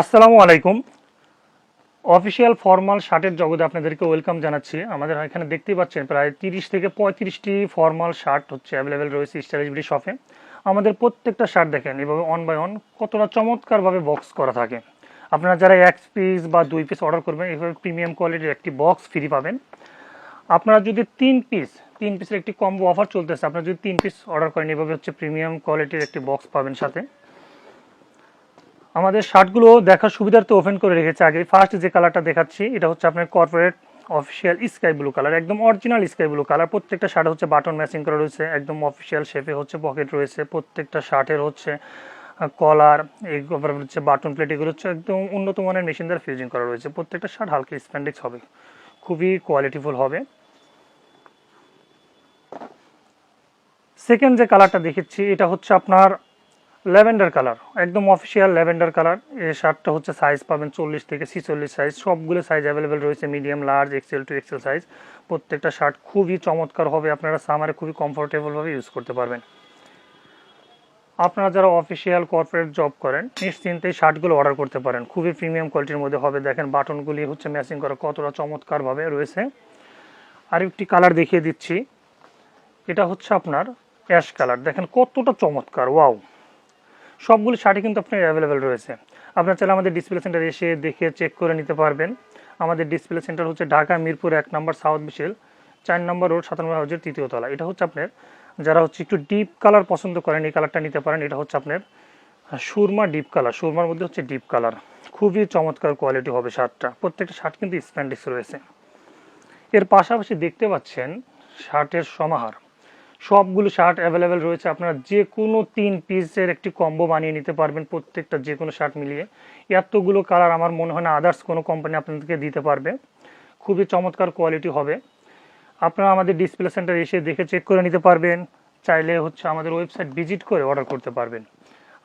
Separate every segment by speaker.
Speaker 1: আসসালামু আলাইকুম। Official formal শার্টের জগতে আপনাদেরকে ওয়েলকাম জানাচ্ছি। আমাদের এখানে দেখতেই পাচ্ছেন, প্রায় তিরিশ থেকে পঁয়ত্রিশটি ফর্মাল শার্ট হচ্ছে অ্যাভেলেবেল রয়েছে স্টাইলিশ বিডি শপে। আমাদের প্রত্যেকটা শার্ট দেখেন, এভাবে অন বাই অন কতটা চমৎকারভাবে বক্স করা থাকে। আপনারা যারা এক পিস বা দুই পিস অর্ডার করবেন, এভাবে প্রিমিয়াম কোয়ালিটির একটি বক্স ফ্রি পাবেন। আপনারা যদি তিন পিস তিন পিসের একটি কম্বো অফার চলতেছে, আপনারা যদি তিন পিস অর্ডার করেন, এভাবে হচ্ছে প্রিমিয়াম কোয়ালিটির একটি বক্স পাবেন সাথে। আমাদের শার্টগুলো দেখার সুবিধার্থে ওপেন করে রেখেছে আগে। ফার্স্ট যে কালারটা দেখাচ্ছি, এটা হচ্ছে আপনার corporate official sky blue colour একদম অরিজিনাল স্কাই ব্লু কালার প্রত্যেকটা শার্ট হচ্ছে বাটন ম্যাচিং করা রয়েছে, একদম অফিসিয়াল শেপে হচ্ছে পকেট রয়েছে। প্রত্যেকটা শার্টের হচ্ছে কলার এগুলো হচ্ছে বাটন প্লেট এগুলো হচ্ছে একদম উন্নত মানের মেশিন দ্বারা ফিউজিং করা রয়েছে। প্রত্যেকটা শার্ট হালকা স্প্যান্ডিক্স হবে, খুবই কোয়ালিটিফুল হবে। সেকেন্ড যে কালারটা দেখেছি, এটা হচ্ছে আপনার ল্যাভেন্ডার কালার, একদম অফিসিয়াল ল্যাভেন্ডার কালার। এই শার্টটা হচ্ছে সাইজ পাবেন চল্লিশ থেকে ছিচল্লিশ সাইজ সবগুলো সাইজ অ্যাভেলেবেল রয়েছে medium large XL two XL size প্রত্যেকটা শার্ট খুবই চমৎকার হবে, আপনারা সামারে খুবই কমফোর্টেবলভাবে ইউজ করতে পারবেন। আপনারা যারা অফিসিয়াল কর্পোরেট জব করেন নিশ্চিন্তে এই শার্টগুলো অর্ডার করতে পারেন। খুবই প্রিমিয়াম কোয়ালিটির মধ্যে হবে। দেখেন বাটনগুলি হচ্ছে ম্যাচিং করা, কতটা চমৎকারভাবে রয়েছে। আরেকটি কালার দেখিয়ে দিচ্ছি। এটা হচ্ছে আপনার অ্যাশ কালার দেখেন কতটা চমৎকার ওয়াও সবগুলো শার্টই কিন্তু আপনার অ্যাভেলেবেল রয়েছে। আপনার চাইলে আমাদের ডিসপ্লে সেন্টার এসে দেখে চেক করে নিতে পারবেন। আমাদের ডিসপ্লে সেন্টার হচ্ছে ঢাকা, মিরপুর এক নম্বর সাউথ বিশেল চার নম্বর রোড সাতান্ন হাউজের তৃতীয় তলা। এটা হচ্ছে আপনার, যারা হচ্ছে একটু ডিপ কালার পছন্দ করেন, এই কালারটা নিতে পারেন। এটা হচ্ছে আপনার সুরমা ডিপ কালার সুরমার মধ্যে হচ্ছে ডিপ কালার খুবই চমৎকার কোয়ালিটি হবে শার্টটা। প্রত্যেকটা শার্ট কিন্তু স্প্যান্ডিক্স রয়েছে। এর পাশাপাশি দেখতে পাচ্ছেন শার্টের সমাহার। সবগুলো শার্ট অ্যাভেলেবেল রয়েছে। আপনারা যে কোনো তিন পিসের একটি কম্বো বানিয়ে নিতে পারবেন প্রত্যেকটা যে কোনো শার্ট মিলিয়ে। এতগুলো কালার আমার মনে হয় না আদার্স কোনো কোম্পানি আপনাদেরকে দিতে পারবে। খুবই চমৎকার কোয়ালিটি হবে। আপনারা আমাদের ডিসপ্লে সেন্টার এসে দেখে চেক করে নিতে পারবেন। চাইলে হচ্ছে আমাদের ওয়েবসাইট ভিজিট করে অর্ডার করতে পারবেন।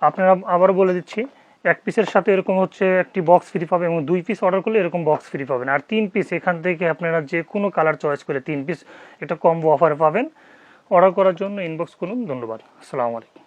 Speaker 1: আপনারা আবারও বলে দিচ্ছি, এক পিসের সাথে এরকম হচ্ছে একটি বক্স ফ্রি পাবেন এবং দুই পিস অর্ডার করলে এরকম বক্স ফ্রি পাবেন। আর তিন পিস এখান থেকে আপনারা যে কোনো কালার চয়েস করে তিন পিস একটা কম্বো অফার পাবেন। অর্ডার করার জন্য ইনবক্স করুন। ধন্যবাদ। আসসালামু আলাইকুম।